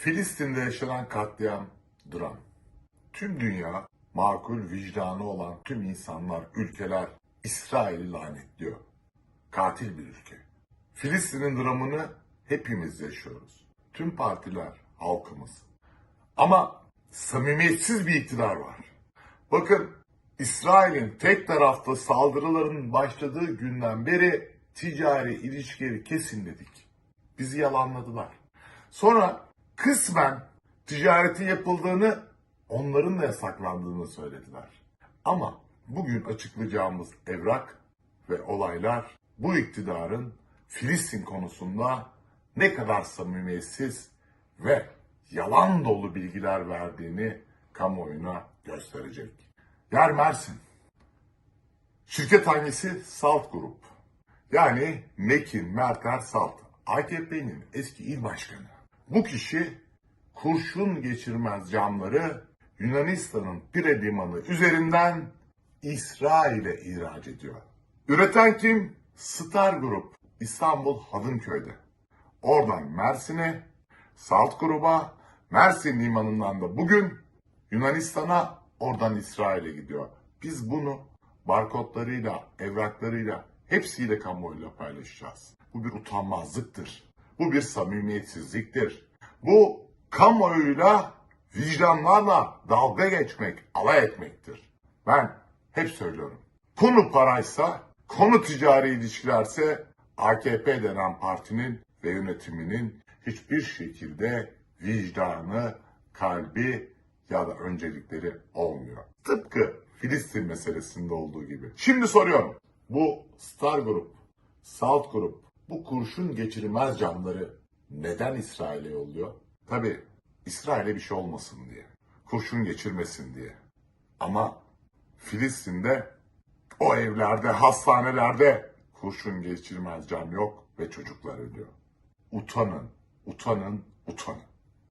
Filistin'de yaşanan katliam, dram. Tüm dünya, makul vicdanı olan tüm insanlar, ülkeler İsrail'i lanetliyor. Katil bir ülke. Filistin'in dramını hepimiz yaşıyoruz. Tüm partiler, halkımız. Ama samimiyetsiz bir iktidar var. Bakın İsrail'in tek taraflı saldırıların başladığı günden beri ticari ilişkileri kesin dedik. Bizi yalanladılar. Sonra kısmen ticaretin yapıldığını, onların da yasaklandığını söylediler. Ama bugün açıklayacağımız evrak ve olaylar bu iktidarın Filistin konusunda ne kadar samimiyetsiz ve yalan dolu bilgiler verdiğini kamuoyuna gösterecek. Yer Mersin. Şirket hangisi? Salt Grup. Yani Mekin Merter Salt. AKP'nin eski il başkanı. Bu kişi kurşun geçirmez camları Yunanistan'ın Pire limanı üzerinden İsrail'e ihraç ediyor. Üreten kim? Star Grup İstanbul Hadımköy'de. Oradan Mersin'e, Salt Grup'a, Mersin limanından da bugün Yunanistan'a, oradan İsrail'e gidiyor. Biz bunu barkodlarıyla, evraklarıyla, hepsiyle kamuoyuyla paylaşacağız. Bu bir utanmazlıktır. Bu bir samimiyetsizliktir. Bu kamuoyuyla, vicdanlarla dalga geçmek, alay etmektir. Ben hep söylüyorum. Konu paraysa, konu ticari ilişkilerse AKP denen partinin ve yönetiminin hiçbir şekilde vicdanı, kalbi ya da öncelikleri olmuyor. Tıpkı Filistin meselesinde olduğu gibi. Şimdi soruyorum. Bu Star Grup, Salt Grup, bu kurşun geçirmez camları neden İsrail'e yolluyor? Tabi İsrail'e bir şey olmasın diye. Kurşun geçirmesin diye. Ama Filistin'de o evlerde, hastanelerde kurşun geçirmez cam yok ve çocuklar ölüyor. Utanın, utanın, utanın.